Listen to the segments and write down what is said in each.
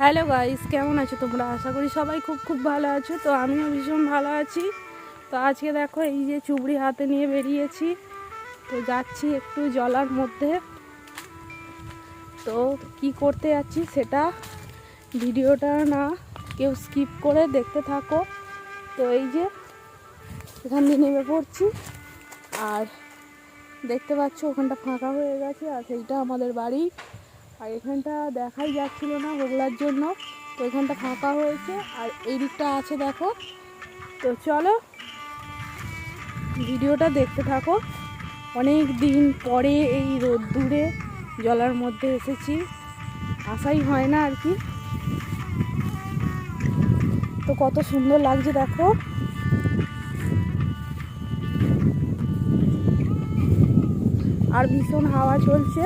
Hello guys কেমন আছো তোমরা? আশা করি সবাই খুব খুব ভালো আছো। তো আমিও ভীষণ ভালো আছি। তো আজকে দেখো এই যে চুবড়ি হাতে নিয়ে বেরিয়েছি। তো যাচ্ছি একটু জলার মধ্যে। তো কি করতে যাচ্ছি সেটা ভিডিওটা না কেউ স্কিপ করে দেখতে থাকো। তো এই যে এখান দিয়ে নেমে পড়ছি। আর দেখতে পাচ্ছ ওখানটা ফাঁকা হয়ে গেছে আর সেইটা আমাদের বাড়ি। আর এখানটা দেখাই যাচ্ছিল না হোগলার জন্য। তো এখানটা ফাঁকা হয়েছে আর এই দিকটা আছে দেখো। তো চলো ভিডিওটা দেখতে থাকো। অনেক দিন পরে এই রোদ্দুরে জলার মধ্যে এসেছি। আসাই হয় না আর কি। তো কত সুন্দর লাগছে দেখো। আর ভীষণ হাওয়া চলছে।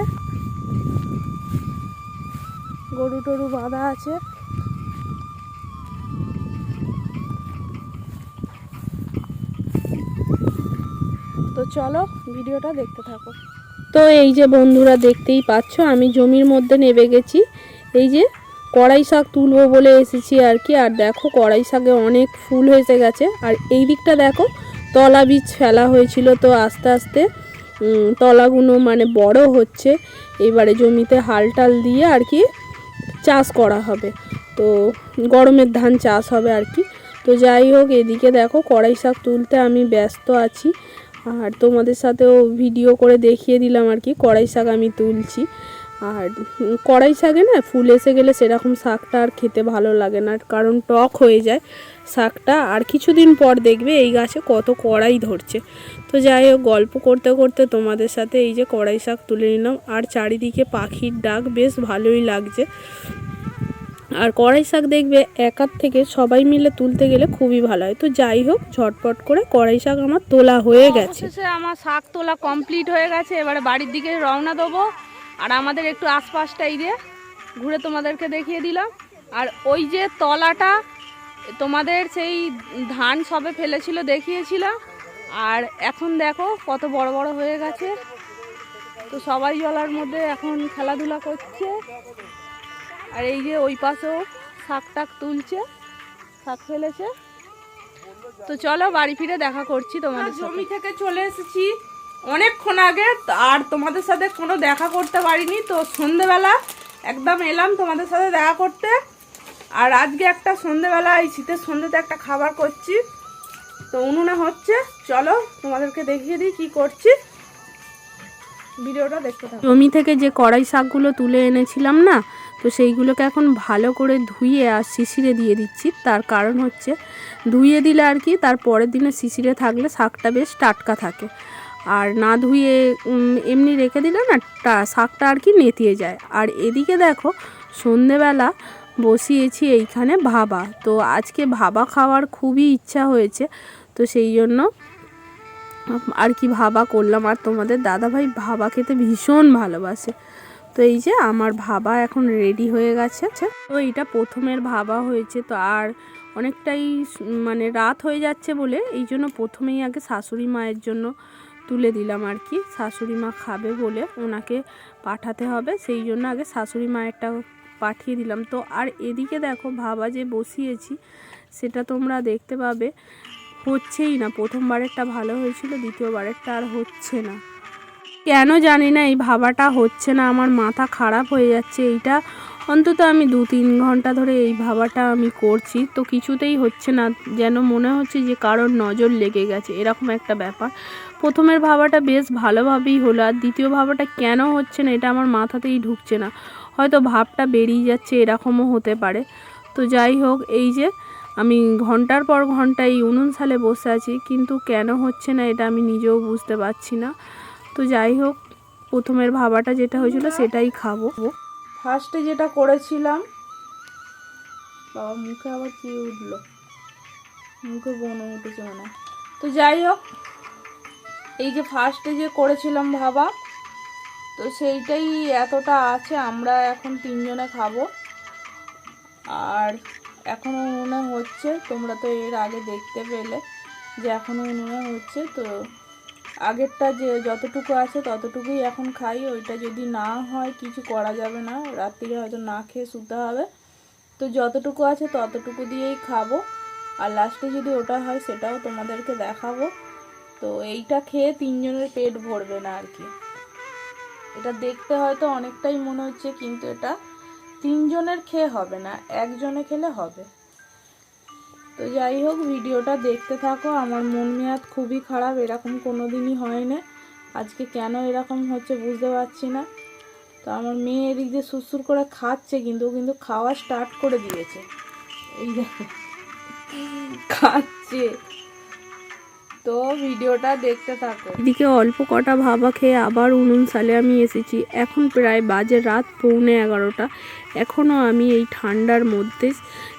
গরু টরু বাঁধা আছে। তো চলো ভিডিওটা দেখতে থাকো। তো এই যে বন্ধুরা দেখতেই পাচ্ছ, আমি জমির মধ্যে নেবে গেছি। এই যে কড়াই শাক তুলবো বলে এসেছি আর কি। আর দেখো কড়াই শাকে অনেক ফুল হয়েছে গেছে। আর এই দিকটা দেখো, তলা বীজ ফেলা হয়েছিল তো আস্তে আস্তে তলাগুলো মানে বড় হচ্ছে। এবারে জমিতে হাল টাল দিয়ে আর কি চাষ করা হবে। তো গরমের ধান চাষ হবে আর কি। তো যাই হোক, এদিকে দেখো কড়াই শাক তুলতে আমি ব্যস্ত আছি। আর তোমাদের সাথেও ভিডিও করে দেখিয়ে দিলাম আর কি, কড়াই শাক আমি তুলছি। আর কড়াই শাকে না ফুল এসে গেলে সেরকম শাকটা আর খেতে ভালো লাগে না, কারণ টক হয়ে যায় শাকটা। আর কিছুদিন পর দেখবে এই গাছে কত কড়াই ধরছে। তো যাই হোক, গল্প করতে করতে তোমাদের সাথে এই যে কড়াই শাক তুলে নিলাম। আর চারিদিকে পাখির ডাক বেশ ভালোই লাগছে। আর কড়াই শাক দেখবে একার থেকে সবাই মিলে তুলতে গেলে খুবই ভালো হয়। তো যাই হোক, ঝটপট করে কড়াই শাক আমার তোলা হয়ে গেছে। আমার শাক তোলা কমপ্লিট হয়ে গেছে। এবারে বাড়ির দিকে রওনা দেবো। আর আমাদের একটু আশপাশটাই দিয়ে ঘুরে তোমাদেরকে দেখিয়ে দিলাম। আর ওই যে তলাটা, তোমাদের সেই ধান সবে ফেলেছিল দেখিয়েছিলাম আর এখন দেখো কত বড় বড় হয়ে গেছে। তো সবাই জলার মধ্যে এখন খেলাধুলা করছে। আর এই যে ওই পাশেও শাক টাক তুলছে, শাক ফেলেছে। তো চলো বাড়ি ফিরে দেখা করছি তোমাদের জমি থেকে চলে এসেছি। অনেকক্ষণ আগে আর তোমাদের সাথে কোনো দেখা করতে পারিনি, তো সন্ধেবেলা একদম এলাম তোমাদের সাথে দেখা করতে। আর আজকে একটা সন্ধেবেলা, এই শীতের সন্ধেতে একটা খাবার করছি। তো উনুনে হচ্ছে, চলো তোমাদেরকে দেখিয়ে দিই কি করছি। ভিডিওটা দেখতে থাকো। জমি থেকে যে কড়াই শাকগুলো তুলে এনেছিলাম না, তো সেইগুলোকে এখন ভালো করে ধুয়ে আর শিশিরে দিয়ে দিচ্ছি। তার কারণ হচ্ছে, ধুয়ে দিলে আর কি, তার পরের দিনে শিশিরে থাকলে শাকটা বেশ টাটকা থাকে। আর না ধুয়ে এমনি রেখে দিলে না শাকটা আর কি নেতিয়ে যায়। আর এদিকে দেখো, সন্ধেবেলা বসিয়েছি এইখানে ভাবা। তো আজকে ভাবা খাওয়ার খুবই ইচ্ছা হয়েছে। তো সেই জন্য আর কি ভাবা করলাম। আর তোমাদের দাদাভাই ভাবা খেতে ভীষণ ভালোবাসে। তো এই যে আমার ভাবা এখন রেডি হয়ে গেছে। তো এইটা প্রথমের ভাবা হয়েছে। তো আর অনেকটাই মানে রাত হয়ে যাচ্ছে বলে, এই জন্য প্রথমেই আগে শাশুড়ি মায়ের জন্য তুলে দিলাম আর কি। শাশুড়ি মা খাবে বলে ওনাকে পাঠাতে হবে। সেই জন্য আগে শাশুড়ি মায়েরটা পাঠিয়ে দিলাম। তো আর এদিকে দেখো ভাবা যে বসিয়েছি, সেটা তোমরা দেখতে পাবে। হচ্ছেই না। প্রথমবারেরটা ভালো হয়েছিল, দ্বিতীয়বারেরটা আর হচ্ছে না। কেন জানি না, এই ভাবাটা হচ্ছে না। আমার মাথা খারাপ হয়ে যাচ্ছে। এইটা অন্তত আমি দু তিন ঘণ্টা ধরে এই ভাবাটা আমি করছি। তো কিছুতেই হচ্ছে না, যেন মনে হচ্ছে যে কারোর নজর লেগে গেছে, এরকম একটা ব্যাপার। প্রথমের ভাবাটা বেশ ভালোভাবেই হলো, আর দ্বিতীয় ভাবাটা কেন হচ্ছে না, এটা আমার মাথাতেই ঢুকছে না। হয়তো ভাবটা বেরিয়ে যাচ্ছে, এরকমও হতে পারে। তো যাই হোক, এই যে আমি ঘণ্টার পর ঘণ্টা এই উনুন সালে বসে আছি, কিন্তু কেন হচ্ছে না এটা আমি নিজেও বুঝতে পারছি না। তো যাই হোক, প্রথমের ভাবাটা যেটা হয়েছিল সেটাই খাব। ফার্স্টে যেটা করেছিলাম, বাবা, মুখে আবার কি উঠল? মুখে বনে উঠেছে মনে তো যাই হোক, এই যে ফার্স্টে যে করেছিলাম ভাবা, তো সেইটাই এতটা আছে, আমরা এখন তিনজনে খাব। আর এখনও উনুনে হচ্ছে, তোমরা তো এর আগে দেখতে পেলে যে এখনও উনুনে হচ্ছে, তো আগেরটা যে যতটুকু আছে ততটুকুই এখন খাই, ওইটা যদি না হয় কিছু করা যাবে না। রাত্রিরে হয়তো না খেয়ে শুতে হবে। তো যতটুকু আছে ততটুকু দিয়েই খাব। আর লাস্টে যদি ওটা হয় সেটাও তোমাদেরকে দেখাবো। তো এইটা খেয়ে তিনজনের পেট ভরবে না আর কি। এটা দেখতে হয়তো অনেকটাই মনে হচ্ছে, কিন্তু এটা তিনজনের খেয়ে হবে না, একজনে খেলে হবে। তো যাই হোক, ভিডিওটা দেখতে থাকো। আমার মন মেয়াদ খুবই খারাপ, এরকম কোনো দিনই হয় না আজকে কেন এরকম হচ্ছে বুঝতে পারছি না। তো আমার মেয়ে এদিক দিয়ে সুসুর করে খাচ্ছে, কিন্তু কিন্তু খাওয়া স্টার্ট করে দিয়েছে। এই দেখো, খাচ্ছে। তো ভিডিওটা দেখতে থাকো। এদিকে অল্প কটা ভাবা খেয়ে আবার উনুন সালে আমি এসেছি। এখন প্রায় বাজে রাত পৌনে এগারোটা। এখনও আমি এই ঠান্ডার মধ্যে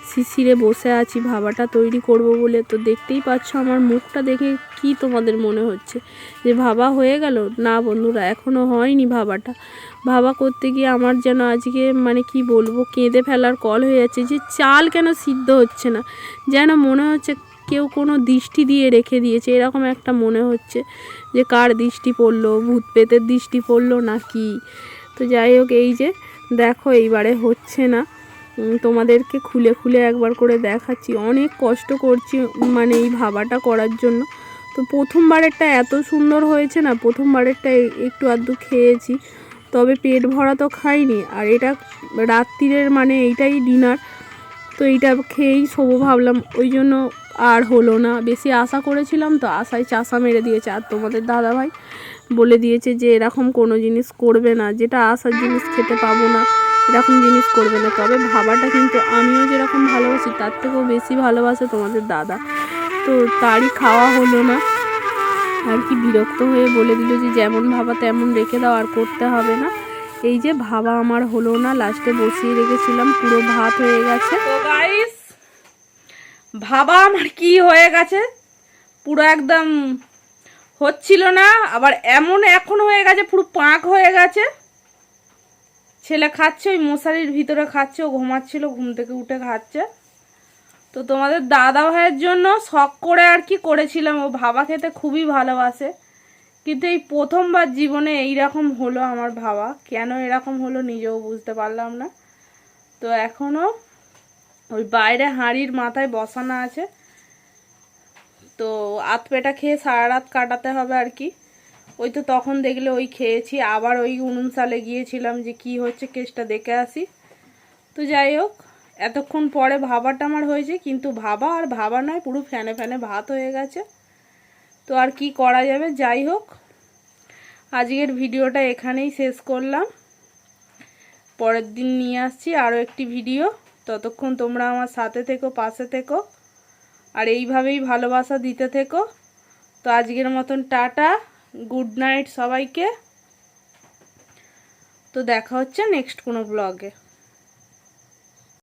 শিশিরে বসে আছি ভাবাটা তৈরি করব বলে। তো দেখতেই পাচ্ছ আমার মুখটা দেখে কি তোমাদের মনে হচ্ছে? যে ভাবা হয়ে গেল? না বন্ধুরা এখনও হয়নি ভাবাটা ভাবা করতে গিয়ে আমার যেন আজকে মানে কি বলব, কেঁদে ফেলার কল হয়ে যাচ্ছে যে চাল কেন সিদ্ধ হচ্ছে না? যেন মনে হচ্ছে কেউ কোনো দৃষ্টি দিয়ে রেখে দিয়েছে। এরকম একটা মনে হচ্ছে যে, কার দৃষ্টি পড়ল? ভূত পেতের দৃষ্টি পড়ল না কি তো যাই হোক, এই যে, দেখো এইবারে হচ্ছে না। তোমাদেরকে খুলে খুলে একবার করে দেখাচ্ছি। অনেক কষ্ট করছি মানে এই ভাবাটা করার জন্য। তো প্রথমবারেরটা এত সুন্দর হয়েছে না, প্রথমবারেরটা একটু আধটু খেয়েছি। তবে পেট ভরা তো খাইনি। আর এটা রাত্রিরের মানে এইটাই ডিনার। তো এইটা খেয়েই শোবো ভাবলাম। ওই জন্য আর হলো না। বেশি আশা করেছিলাম তো আশায় চাষা মেরে দিয়েছে। আর তোমাদের দাদাভাই বলে দিয়েছে যে এরকম কোনো জিনিস করবে না। যেটা আশার জিনিস খেতে পাবো না, এরকম জিনিস করবে না। তবে ভাবাটা কিন্তু আমিও যেরকম ভালোবাসি, তার থেকেও বেশি ভালোবাসে তোমাদের দাদা। তো তারই খাওয়া হলো না। আর কি বিরক্ত হয়ে বলে দিল যে যেমন ভাবা তেমন রেখে দাও, আর করতে হবে না। এই যে ভাবা আমার হলো না লাস্টে বসিয়ে রেখেছিলাম, পুরো ভাত হয়ে গেছে। ভাবা আমার কি হয়ে গেছে। পুরো একদম হচ্ছিল না, আবার এমন এখন হয়ে গেছে, পুরো পাঁক হয়ে গেছে। ছেলে খাচ্ছে, ওই মশারির ভিতরে খাচ্ছে, ও ঘুমাচ্ছিল, ঘুম থেকে উঠে খাচ্ছে। তো তোমাদের দাদা ভাইয়ের জন্য শখ করে আর কি করেছিলাম, ও ভাবা খেতে খুবই ভালোবাসে। কিন্তু এই প্রথমবার জীবনে এই রকম হলো আমার ভাবা। কেন এরকম হলো নিজেও বুঝতে পারলাম না। তো এখনও ওই বাইরে হাঁড়ির মাথায় বসানো আছে। তো আত পেটা খেয়ে সারা রাত কাটাতে হবে আর কি। ওই তো তখন দেখলে ওই খেয়েছি, আবার ওই উনুন সালে গিয়েছিলাম যে কি হচ্ছে কেসটা দেখে আসি। তো যাই হোক, এতক্ষণ পরে ভাবাটা আমার হয়েছে, কিন্তু ভাবা আর ভাবা নয়, পুরো ফ্যানে ফ্যানে ভাত হয়ে গেছে। তো আর কি করা যাবে, যাই হোক। আজকের ভিডিওটা এখানেই শেষ করলাম। পরের দিন নিয়ে আসছি আরও একটি ভিডিও। ততক্ষণ তোমরা আমার সাথে থেকো, পাশে থেকো। আর এইভাবেই ভালোবাসা দিতে থেকো। তো আজকের মতন টাটা, গুড নাইট সবাইকে। তো দেখা হচ্ছে নেক্সট কোনো ব্লগে।